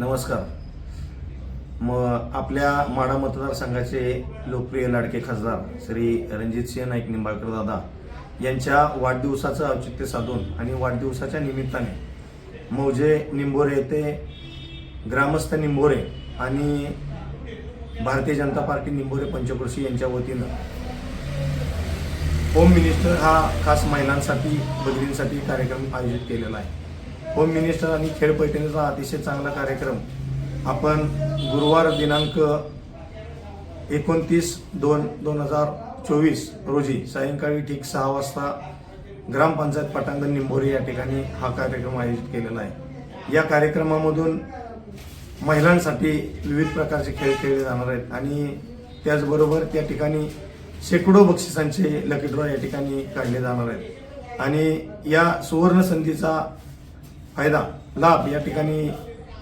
नमस्कार. मग आपल्या माडा मतदारसंघाचे लोकप्रिय लाडके खासदार श्री रणजितसिंह नाईक निंबाळकर दादा यांच्या वाढदिवसाचं औचित्य साधून आणि वाढदिवसाच्या निमित्ताने मौजे निंबोरे येथे ग्रामस्थ निंबोरे आणि भारतीय जनता पार्टी निंबोरे पंचकृषी यांच्या वतीनं होम मिनिस्टर हा खास महिलांसाठी बदलींसाठी कार्यक्रम आयोजित केलेला आहे. होम मिनिस्टर आणि खेळ पैठणीचा अतिशय चांगला कार्यक्रम. आपण गुरुवार दिनांक एकोणतीस दोन दोन हजार चोवीस रोजी सायंकाळी ठीक सहा वाजता ग्रामपंचायत पटांगण निंभोरी या ठिकाणी हा कार्यक्रम आयोजित केलेला आहे. या कार्यक्रमामधून महिलांसाठी विविध प्रकारचे खेळ खेळले जाणार आहेत आणि त्याचबरोबर त्या ठिकाणी शेकडो बक्षिसांचे लकी ड्रॉ या ठिकाणी काढले जाणार आहेत. आणि या सुवर्ण संधीचा फायदा. लाभ. या ठिकाणी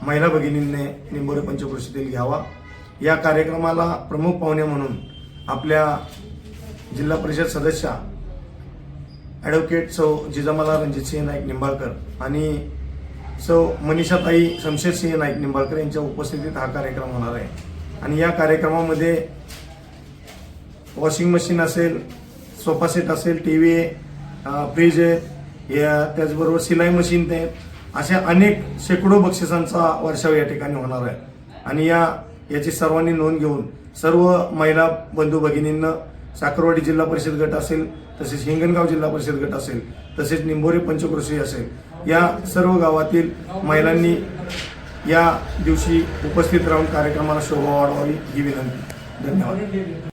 महिला भगिनींनी निंबोरे पंचकृषीतील घ्यावा. या कार्यक्रमाला प्रमुख पाहुणे म्हणून आपल्या जिल्हा परिषद सदस्या ॲडव्होकेट सौ जिजामाला रणजितसिंह नाईक निंबाळकर आणि सौ मनीषाताई शमशेरसिंह नाईक निंबाळकर यांच्या उपस्थितीत हा कार्यक्रम होणार आहे. आणि या कार्यक्रमामध्ये वॉशिंग मशीन असेल सोफा सेट असेल टी व्ही फ्रीज आहे. या त्याचबरोबर सिलाई मशीन ते अशा अनेक शेकडो बक्षिसांचा वर्षाव या ठिकाणी होणार आहे. आणि या याची सर्वांनी नोंद घेऊन सर्व महिला बंधू भगिनींना साखरवाडी जिल्हा परिषद गट असेल तसेच हिंगणगाव जिल्हा परिषद गट असेल तसेच निंबोरे पंचकृषी असेल या सर्व गावातील महिलांनी या दिवशी उपस्थित राहून कार्यक्रमाला शोभा वाढवावी ही विनंती. धन्यवाद.